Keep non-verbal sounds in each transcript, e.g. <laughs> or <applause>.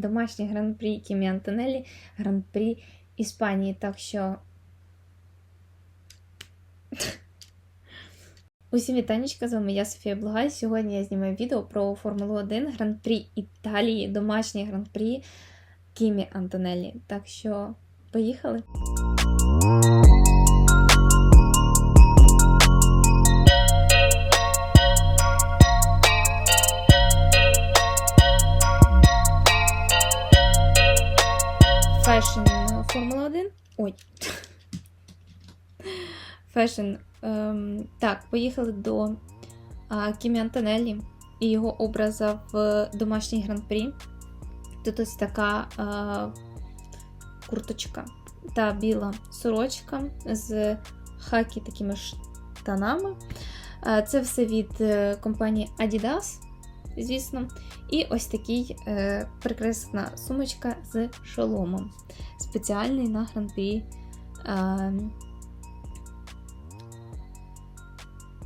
домашнє гран-прі Кімі Антонелі, гран-прі Іспанії. Так що. <laughs> Усім вітанечка, з вами я Софія Благай. Сьогодні я знімаю відео про Формулу 1 Гран-прі Італії, домашнє гран-прі Кімі Антонелі. Так що, поїхали! Фешн Формула 1. Ой. <laughs> Фешн. Ем, так, поїхали до а, Кімі Антонеллі і його образа в домашній гран-прі. Тут ось така а, курточка та біла сорочка з хакі такими штанами. А, це все від е, компанії Adidas, звісно. І ось такий е, прекрасна сумочка з шоломом. Спеціальний на гран-прі е,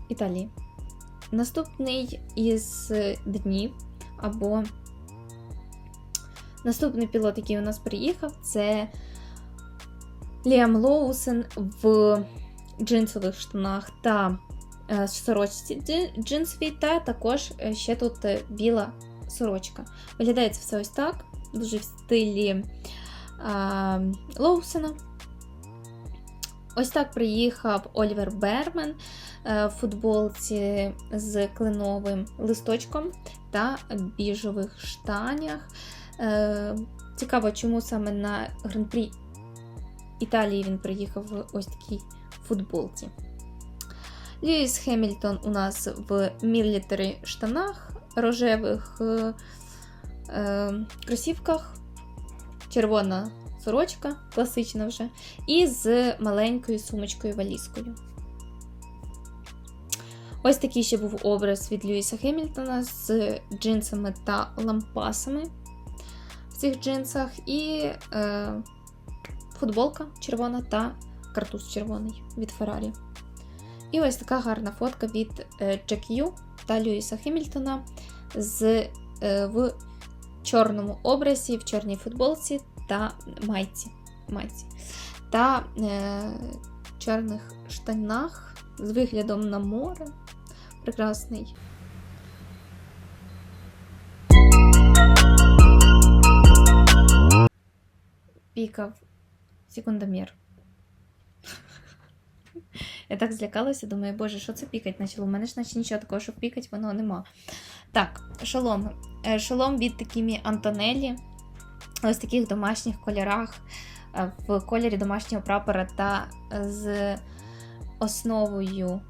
Італії. Наступний із днів, або наступний пілот, який у нас приїхав, це Ліам Лоусен в джинсових штанах та сорочці джинсовій, та також е, ще тут е, біла сорочка. Виглядає це все ось так, дуже в стилі а, Лоусена. Ось так приїхав Олівер Бермен в футболці з кленовим листочком та біжових штанях. Цікаво, чому саме на гран-прі Італії він приїхав в ось такій футболці. Льюіс Хемільтон у нас в мілітарі штанах, рожевих е, е, кросівках, червона сорочка, класична вже, і з маленькою сумочкою валізкою. Ось такий ще був образ від Льюіса Хемільтона з джинсами та лампасами в цих джинсах, і е, футболка червона та картуз червоний від Феррарі. І ось така гарна фотка від Джек Ю та Льюіса Хемільтона з, е, в чорному образі, в чорній футболці та майці. майці. Та е, чорних штанах з виглядом на море. Прекрасний. Пікав секундомір. Я так злякалася, думаю, боже, що це пікать почало? У мене ж наче нічого такого, що пікать, воно нема. Так, шолом. Е, шолом від такими Антонелі. Ось таких домашніх кольорах, е, в кольорі домашнього прапора та з основою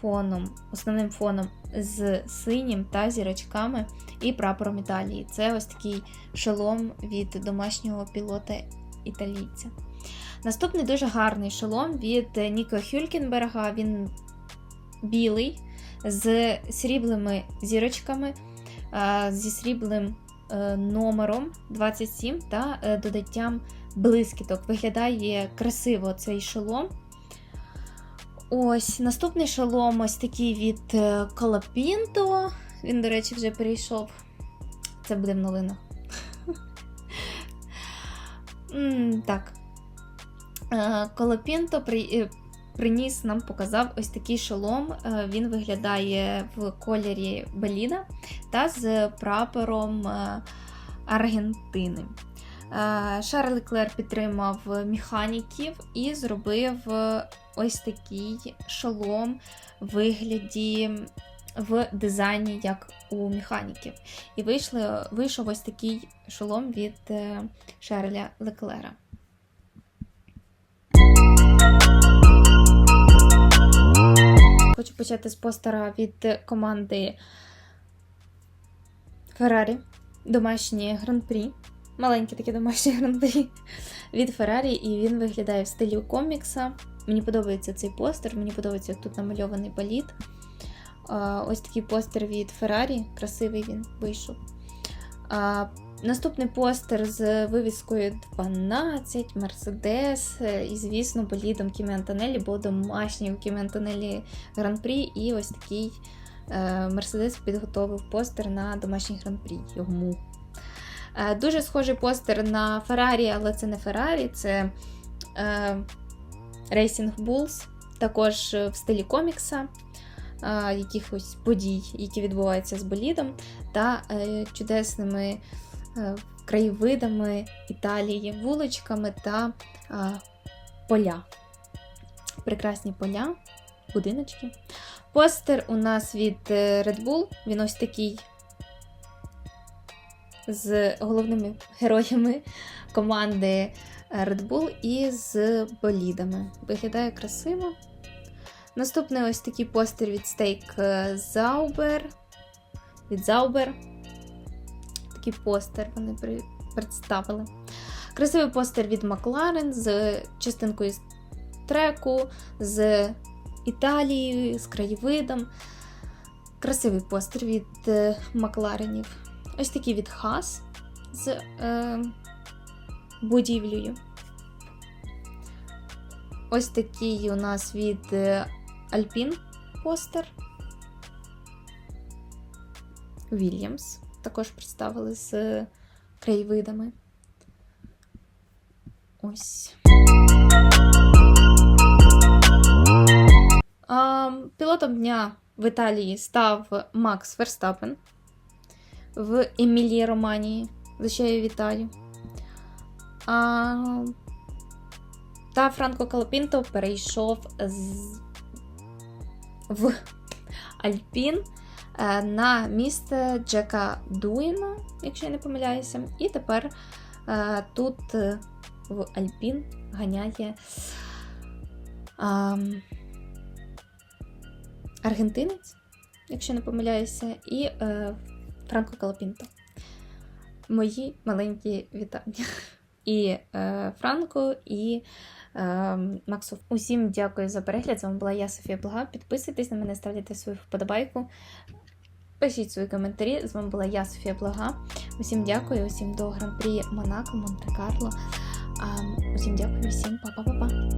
фоном, основним фоном з синім та зірочками і прапором Італії. Це ось такий шолом від домашнього пілота італійця. Наступний дуже гарний шолом від Ніко Хюлькенберга. Він білий, з сріблими зірочками, зі сріблим е, номером 27 та е, додаттям блискіток. Виглядає красиво цей шолом. Ось, наступний шолом ось такий від Колопінто. Він, до речі, вже перейшов. Це буде в новинах. <laughs> Так. Колопінто приніс нам показав ось такий шолом. Він виглядає в кольорі Беліна та з прапором Аргентини. Шарль Леклер підтримав механіків і зробив ось такий шолом в вигляді в дизайні, як у механіків. І вийшли, вийшов ось такий шолом від Шарля Леклера. Хочу почати з постера від команди Феррарі. Домашнє гран-прі. Маленьке таке домашнє гран-прі від Феррарі, і він виглядає в стилі комікса. Мені подобається цей постер, мені подобається, як тут намальований боліт. Ось такий постер від Феррарі, красивий він вийшов. Наступний постер з вивіскою 12, Мерседес, і, звісно, болідом Кімі Антонелі, бо домашній у Кімі Антонелі гран-прі, і ось такий Мерседес підготовив постер на домашній гран-прі йому. Е, Дуже схожий постер на Феррарі, але це не Феррарі, це е, Racing Bulls, також е, в стилі комікса, е, якихось подій, які відбуваються з болідом, та е, чудесними е, краєвидами Італії, вуличками та е, поля. Прекрасні поля, будиночки. Постер у нас від е, Red Bull. Він ось такий з головними героями команди е, Red Bull і з болідами. Виглядає красиво. Наступний ось такий постер від Steak Zauber. Від Zauber. Такий постер вони представили. Красивий постер від McLaren з частинкою з треку, з Італією, з краєвидом. Красивий постер від е, Макларенів. Ось такий від Хас з е, будівлею. Ось такий у нас від е, Альпін постер. Вільямс. Також представили з краєвидами. Ось. Пілотом дня в Італії став Макс Верстапен в Емілії Романії. За що я вітаю. А, та Франко Калапінто перейшов з... в Альпін е, на місце Джека Дуїна, якщо я не помиляюся. І тепер е, тут е, в Альпін ганяє. Аргентинець, якщо не помиляюся, і Франко Калапінто. Мої маленькі вітання. І е, Франко, і е, Максу. Усім дякую за перегляд. З вами була я, Софія Блага. Підписуйтесь на мене, ставте свою вподобайку. Пишіть свої коментарі. З вами була я, Софія Блага. Усім дякую, усім до гран-прі Монако, Монте-Карло. Усім дякую, всім па-па-па-па.